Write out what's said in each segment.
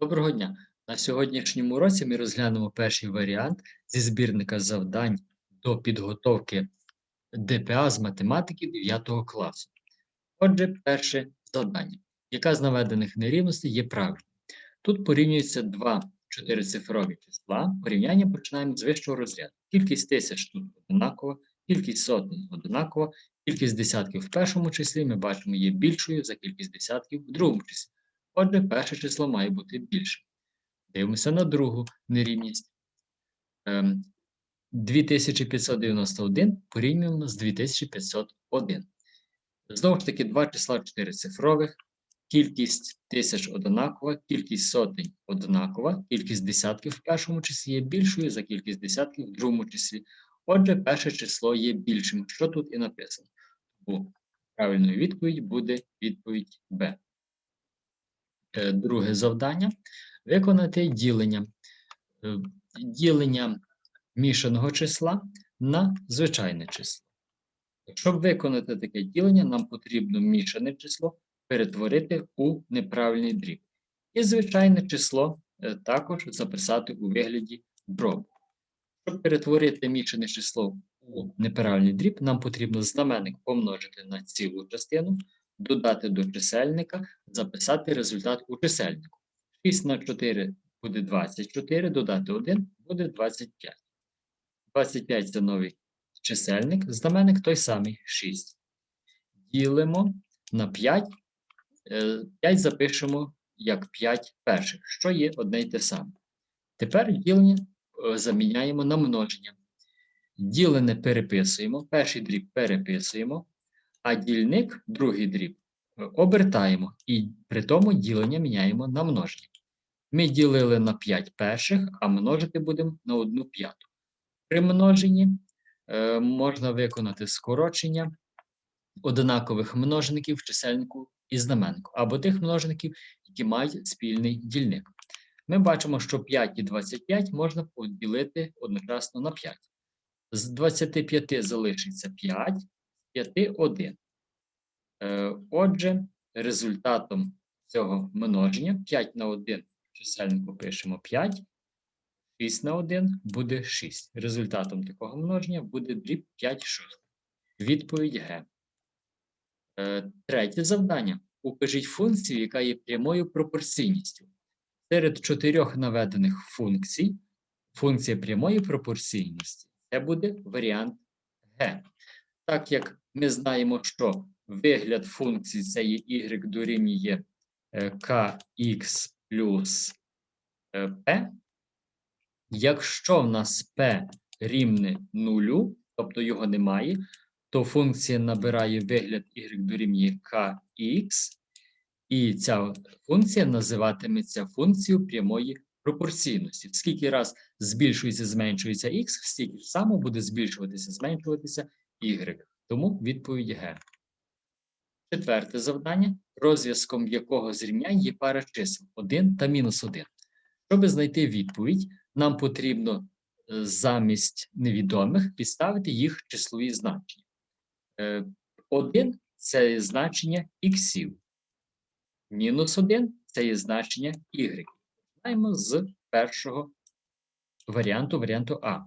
Доброго дня! На сьогоднішньому уроці ми розглянемо перший варіант зі збірника завдань до підготовки ДПА з математики 9 класу. Отже, перше завдання. Яка з наведених нерівностей є правильною? Тут порівнюються два чотирицифрові числа. Порівняння починаємо з вищого розряду. Кількість тисяч тут однакова, кількість сотень однакова, кількість десятків в першому числі ми бачимо є більшою за кількість десятків в другому числі. Отже, перше число має бути більше. Дивимося на другу нерівність. Ем, 2591 порівнюємо з 2501. Знову ж таки, два числа чотирицифрових. Кількість тисяч однакова, кількість сотень однакова, кількість десятків в першому числі є більшою за кількість десятків в другому числі. Отже, перше число є більшим, що тут і написано. Тому правильною відповідь буде відповідь Б. Е, Друге завдання виконати ділення. Е, Ділення мішаного числа на звичайне число. Щоб виконати таке ділення, нам потрібно мішане число перетворити у неправильний дріб. І звичайне число е, також записати у вигляді дробу. Щоб перетворити мішане число у неправильний дріб, нам потрібно знаменник помножити на цілу частину, додати до чисельника, записати результат у чисельнику. 6 на 4 буде 24, додати 1 буде 25. 25 це новий чисельник, знаменник той самий 6. Ділимо на 5. 5 запишемо як 5 перших, що є одне й те саме. Тепер ділення е, заміняємо на множення. Ділене переписуємо, перший дріб переписуємо, а дільник, другий дріб, е, обертаємо і при тому ділення міняємо на множення. Ми ділили на 5 перших, а множити будемо на 1 п'яту. При множенні е, можна виконати скорочення однакових множників чисельнику і знаменнику, або тих множників, які мають спільний дільник. Ми бачимо, що 5 і 25 можна поділити одночасно на 5. З 25 залишиться 5, з 5 – 1. Е, Отже, результатом цього множення 5 на 1 в чисельнику пишемо 5, 6 на 1 буде 6. Результатом такого множення буде дріб 5 шостих. Відповідь Г. Е, Третє завдання. Укажіть функцію, яка є прямою пропорційністю. Серед чотирьох наведених функцій функція прямої пропорційності це буде варіант Г. Так як ми знаємо, що вигляд функції це є y дорівнює е, kx плюс е, p, якщо в нас p рівне нулю, тобто його немає, то функція набирає вигляд y дорівнює kx, і ця функція називатиметься функцією прямої пропорційності. Скільки раз збільшується, зменшується x, стільки само буде збільшуватися, зменшуватися y. Тому відповідь Г. Четверте завдання, розв'язком якого зрівнянь є пара чисел 1 та мінус 1. Щоб знайти відповідь, нам потрібно е, замість невідомих підставити їх числові значення. 1 – це є значення іксів. Мінус 1 – це є значення y. Починаємо з першого варіанту, варіанту А.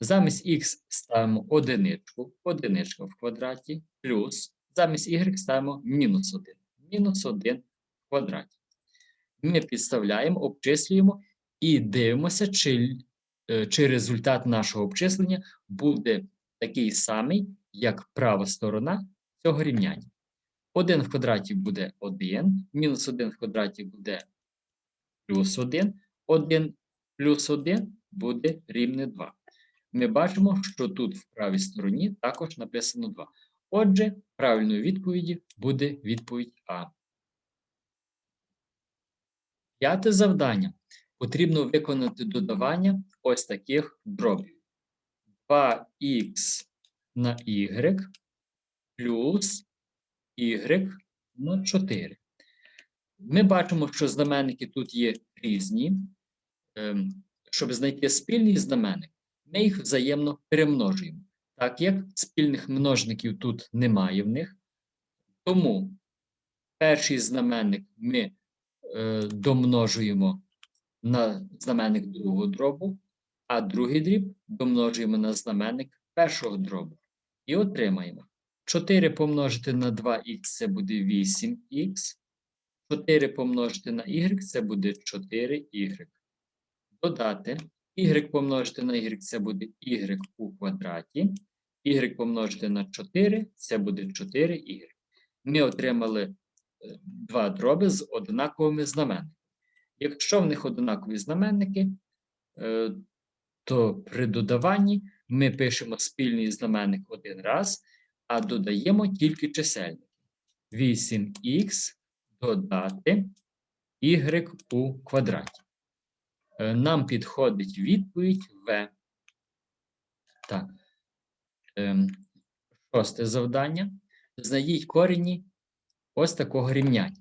Замість х ставимо одиничку, одиничка в квадраті, плюс замість y ставимо мінус 1. Мінус 1 в квадраті. Ми підставляємо, обчислюємо і дивимося, чи, е, чи результат нашого обчислення буде такий самий, як права сторона цього рівняння. 1 в квадраті буде 1, мінус 1 в квадраті буде плюс 1, 1 плюс 1 буде рівне 2. Ми бачимо, що тут в правій стороні також написано 2. Отже, правильною відповіді буде відповідь А. П'яте завдання. Потрібно виконати додавання ось таких дробів. 2х на y плюс y на 4. Ми бачимо, що знаменники тут є різні. Ем, Щоб знайти спільний знаменник, ми їх взаємно перемножуємо. Так як спільних множників тут немає в них, тому перший знаменник ми е, домножуємо на знаменник другого дробу, а другий дріб домножуємо на знаменник першого дробу. І отримаємо 4 помножити на 2х це буде 8х. 4 помножити на y це буде 4y. Додати y помножити на y це буде y у квадраті. y помножити на 4 це буде 4y. Ми отримали е, два дроби з однаковими знаменниками. Якщо в них однакові знаменники, е, то при додаванні ми пишемо спільний знаменник один раз, а додаємо тільки чисельники. 8х додати y у квадраті. Е, Нам підходить відповідь В. Так. Ем, Шосте завдання. Знайдіть корені ось такого рівняння.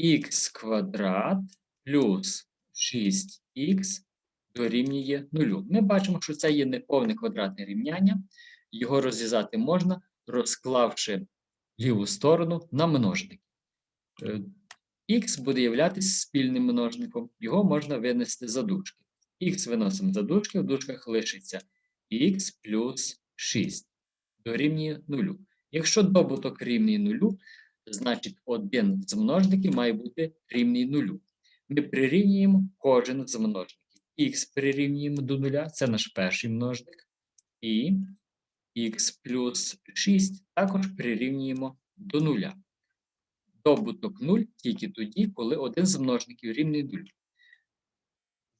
х квадрат плюс 6х дорівнює 0. Ми бачимо, що це є неповне квадратне рівняння. Його розв'язати можна, розклавши ліву сторону на множник. Х буде являтися спільним множником, його можна винести за дужки. Х виносимо за дужки, в дужках лишиться х плюс 6 дорівнює 0. Якщо добуток рівний 0, значить один з множників має бути рівний 0. Ми прирівнюємо кожен з множників. Х прирівнюємо до 0, це наш перший множник. І х плюс 6 також прирівнюємо до 0. Добуток 0 тільки тоді, коли один з множників рівний 0.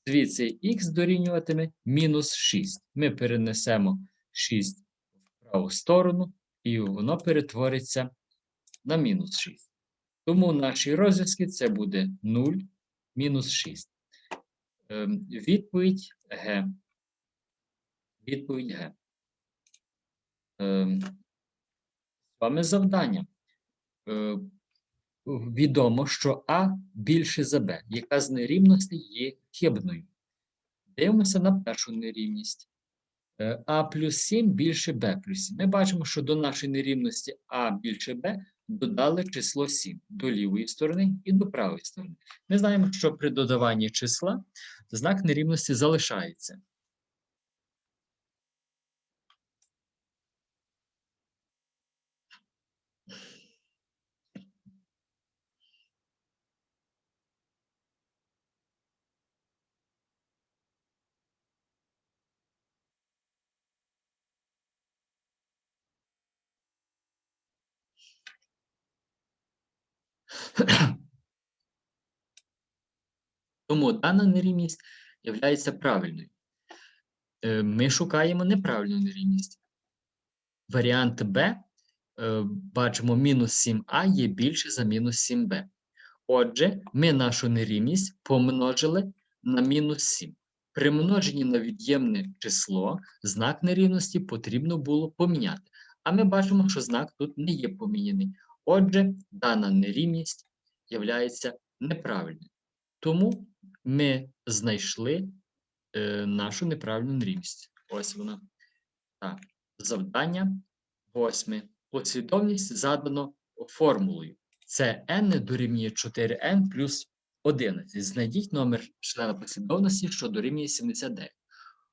Звідси х дорівнюватиме мінус 6. Ми перенесемо 6 в праву сторону, і воно перетвориться на мінус 6. Тому наші розв'язки це буде 0 мінус 6. Ем, Відповідь Г. Відповідь Г. Ем, З вами завдання. Е, Відомо, що А більше за Б. Яка з нерівностей є хибною? Дивимося на першу нерівність. Е, А плюс 7 більше Б плюс 7. Ми бачимо, що до нашої нерівності А більше Б додали число 7 до лівої сторони і до правої сторони. Ми знаємо, що при додаванні числа знак нерівності залишається. Тому дана нерівність є правильною. Е, Ми шукаємо неправильну нерівність. Варіант Б е, бачимо мінус 7а є більше за мінус 7b. Отже, ми нашу нерівність помножили на мінус 7. При множенні на від'ємне число знак нерівності потрібно було поміняти. А ми бачимо, що знак тут не є поміняний. Отже, дана нерівність є неправильною. Тому ми знайшли е, нашу неправильну нерівність. Ось вона. Так, завдання восьме. Послідовність задано формулою. Це n дорівнює 4n плюс 11. Знайдіть номер члена послідовності, що дорівнює 79.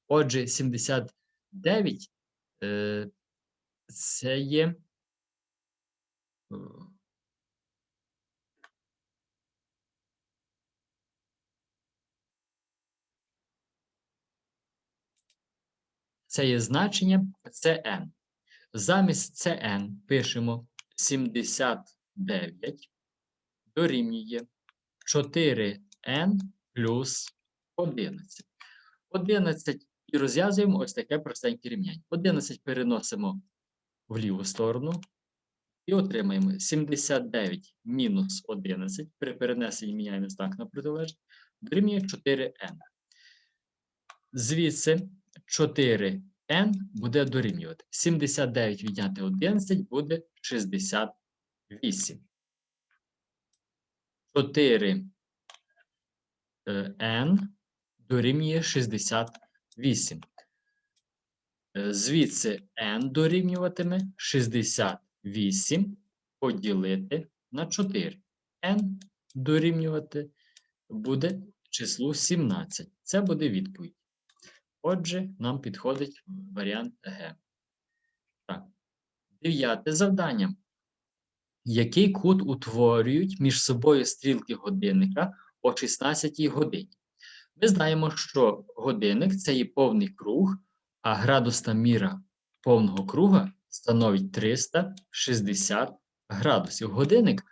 Отже, 79 е, це є. Це є значення Cn. Замість Cn пишемо 79 дорівнює 4n плюс 11. 11 і розв'язуємо ось таке простеньке рівняння. 11 переносимо в ліву сторону і отримаємо 79 мінус 11. При перенесенні міняємо знак на протилежний, дорівнює 4n. Звідси 4n буде дорівнювати. 79 відняти 11 буде 68. 4n дорівнює 68. Е, Звідси n дорівнюватиме 68 поділити на 4. n дорівнювати буде числу 17. Це буде відповідь. Отже, нам підходить варіант Г. Так. Дев'яте завдання. Який кут утворюють між собою стрілки годинника о 16 годині? Ми знаємо, що годинник це є повний круг, а градусна міра повного круга становить 360 градусів. Годинник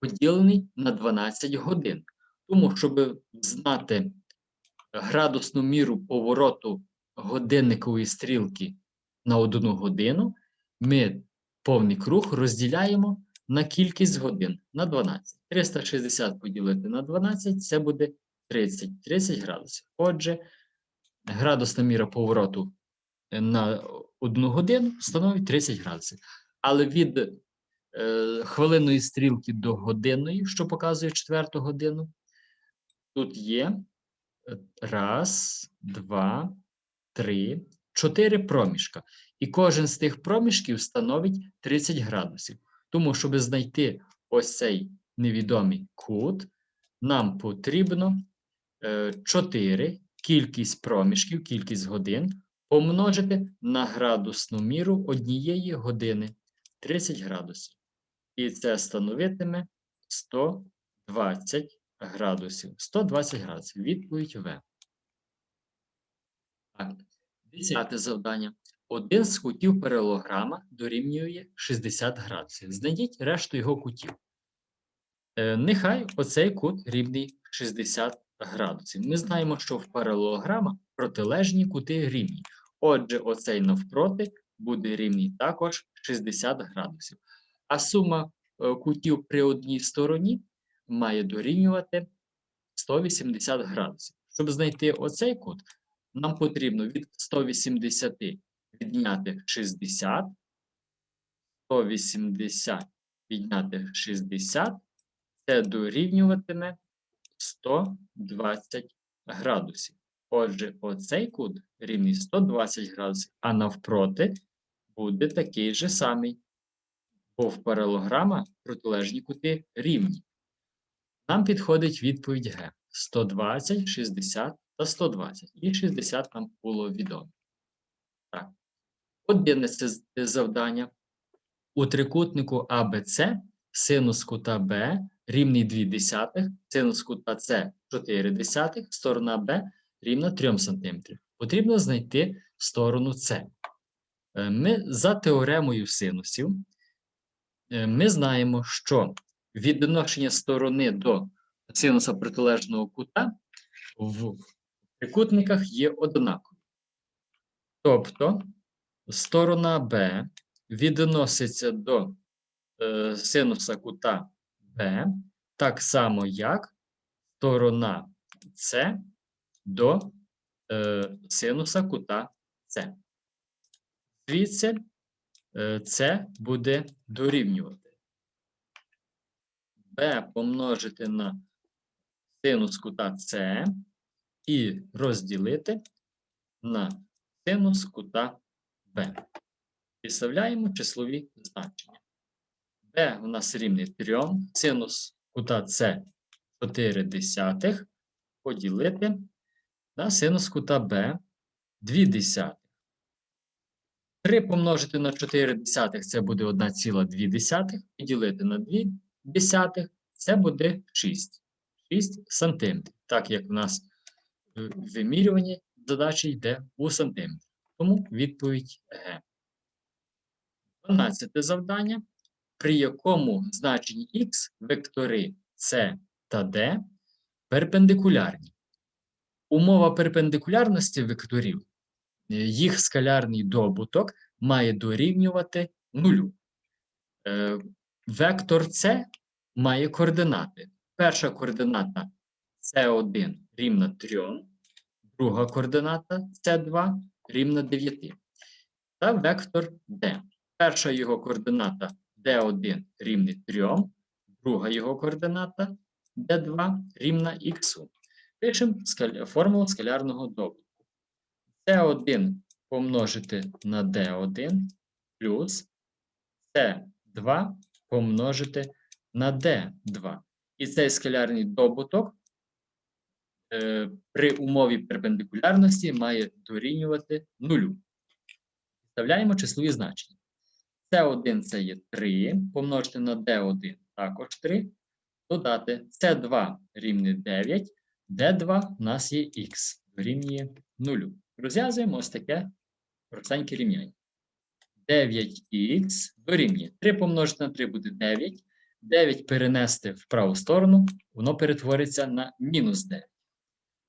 поділений на 12 годин. Тому, щоб знати градусну міру повороту годинникової стрілки на одну годину, ми повний круг розділяємо на кількість годин на 12. 360 поділити на 12 це буде 30, 30 градусів. Отже, градусна міра повороту на одну годину становить 30 градусів. Але від е, хвилинної стрілки до годинної, що показує четверту годину, тут є раз, два, три, чотири проміжка. І кожен з тих проміжків становить 30 градусів. Тому, щоб знайти ось цей невідомий кут, нам потрібно 4 кількість проміжків, кількість годин помножити на градусну міру однієї години 30 градусів. І це становитиме 120 градусів. 120 градусів. Відповідь В. Так. Десяте завдання. Один з кутів паралограма дорівнює 60 градусів. Знайдіть решту його кутів. Е, нехай оцей кут рівний 60 градусів. Ми знаємо, що в паралелограма протилежні кути рівні. Отже, оцей навпроти буде рівний також 60 градусів. А сума е, кутів при одній стороні має дорівнювати 180 градусів. Щоб знайти оцей кут, нам потрібно від 180 відняти 60, 180 відняти 60, це дорівнюватиме 120 градусів. Отже, оцей кут рівний 120 градусів, а навпроти буде такий же самий, бо в паралограма протилежні кути рівні. Нам підходить відповідь Г. 120, 60 та 120. І 60 нам було відомо. Так. Одинадцяте завдання. У трикутнику АБЦ синус кута Б рівний 2 десятих, синус кута С 4 десятих, сторона Б рівна 3 см. Потрібно знайти сторону С. Е, ми за теоремою синусів е, ми знаємо, що відношення сторони до синуса протилежного кута в трикутниках є однакові. Тобто сторона Б відноситься до е, синуса кута Б, так само, як сторона С до е, синуса кута С. Звідси е, С буде дорівнювати. Б помножити на синус кута С і розділити на синус кута Б. Підставляємо числові значення. b у нас рівний 3, синус кута С 4 десятих поділити на синус кута Б 2 десятих. 3 помножити на 4 десятих це буде 1,2 десятих, поділити на 2 десятих це буде 6. 6 сантиметрів. Так як у нас вимірювання задачі йде у сантиметрах. Тому відповідь Г. 12 завдання, при якому значенні х вектори С та D перпендикулярні. Умова перпендикулярності векторів, е, їх скалярний добуток має дорівнювати нулю. Вектор С має координати. Перша координата С1 рівна 3, друга координата С2 рівна 9. Та вектор D. Перша його координата D1 рівний 3, друга його координата D2 рівна х. Пишемо формулу скалярного добутку. С1 помножити на D1 плюс С2 помножити на D2. І цей скалярний добуток е, при умові перпендикулярності має дорівнювати нулю. Вставляємо числові значення. С1 це є 3, помножити на D1 також 3, додати С2 рівне 9, D2 у нас є Х, дорівнює 0. Розв'язуємо ось таке простеньке рівняння. 9х дорівнює 3 помножити на 3 буде 9. 9 перенести в праву сторону, воно перетвориться на мінус 9.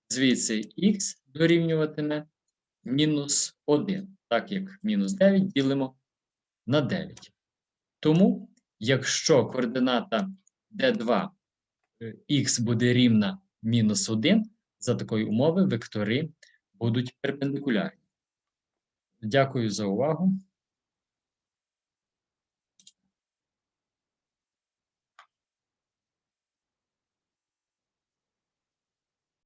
Звідси х дорівнюватиме мінус 1, так як мінус 9 ділимо на 9. Тому, якщо координата d2 х буде рівна мінус 1, за такої умови вектори будуть перпендикулярні. Дякую за увагу.